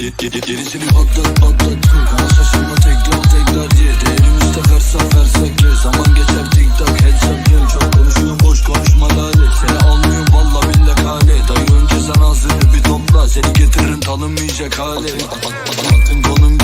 Seni patlat patlat Ama şaşırma tekrar tekrar diye Değerimiz takarsa versek ye Zaman geçer tik tak headshot ye Çok konuşuyorum boş konuşma lale Seni almıyorum valla billa hale Dayı önce sen ağzını bir topla Seni getiririm tanınmayacak hale At, at, at, at,